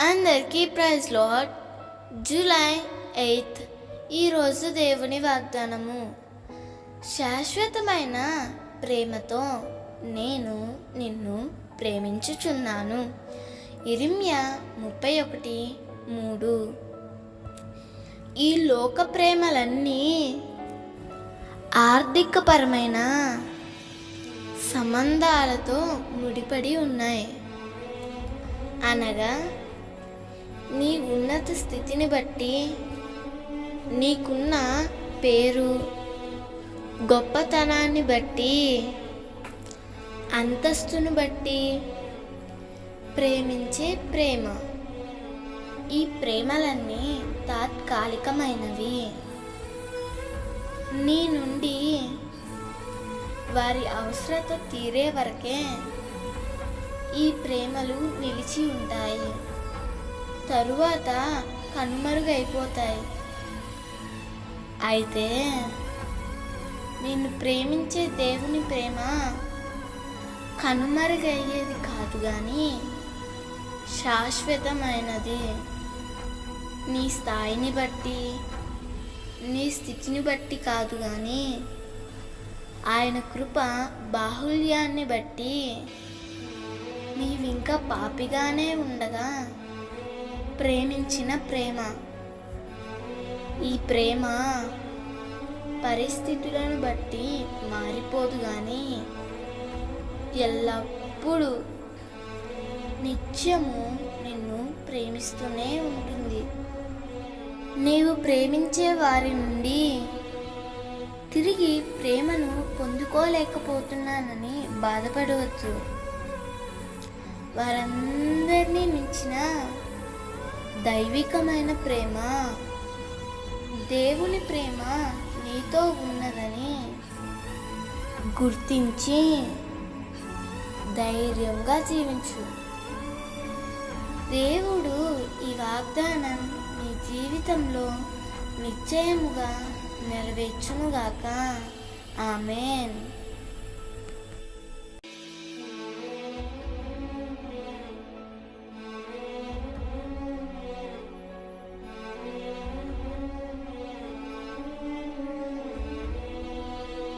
అందరికీ praise lord July eighth ఈరోజు దేవుని వాగ్దానము. శాశ్వతమైన ప్రేమతో నేను నిన్ను ప్రేమించుచున్నాను. ఇరిమ్య ముప్పై ఒకటి మూడు. ఈ లోక ప్రేమలన్నీ ఆర్థికపరమైన సంబంధాలతో ముడిపడి ఉన్నాయి. అనగా నీ ఉన్నత స్థితిని బట్టి నీకున్న పేరు గొప్పతనాన్ని బట్టి అంతస్తును బట్టి ప్రేమించే ప్రేమ. ఈ ప్రేమలన్నీ తాత్కాలికమైనవి. నీ నుండి వారి అవసరత తీరే వరకే ఈ ప్రేమలు నిలిచి ఉంటాయి. తరువాత కనుమరుగైపోతాయి. అయితే నిన్ను ప్రేమించే దేవుని ప్రేమ కనుమరుగయ్యేది కాదు కానీ శాశ్వతమైనది. నీ స్థాయిని బట్టి నీ స్థితిని బట్టి కాదు కానీ ఆయన కృప బాహుల్యాన్ని బట్టి నీవింకా పాపిగానే ఉండగా ప్రేమించిన ప్రేమ. ఈ ప్రేమ పరిస్థితులను బట్టి మారిపోదు కానీ ఎల్లప్పుడూ నిత్యము నిన్ను ప్రేమిస్తూనే ఉంటుంది. నీవు ప్రేమించే వారి నుండి తిరిగి ప్రేమను పొందుకోలేకపోతున్నానని బాధపడవచ్చు వారందరినీ మించిన దైవికమైన ప్రేమ. దేవుని ప్రేమ నీతో ఉన్నదని గుర్తించి ధైర్యంగా జీవించు. దేవుడు ఈ వాగ్దానం నీ జీవితంలో నిశ్చయముగా నెరవేర్చునుగాక. ఆమెన్.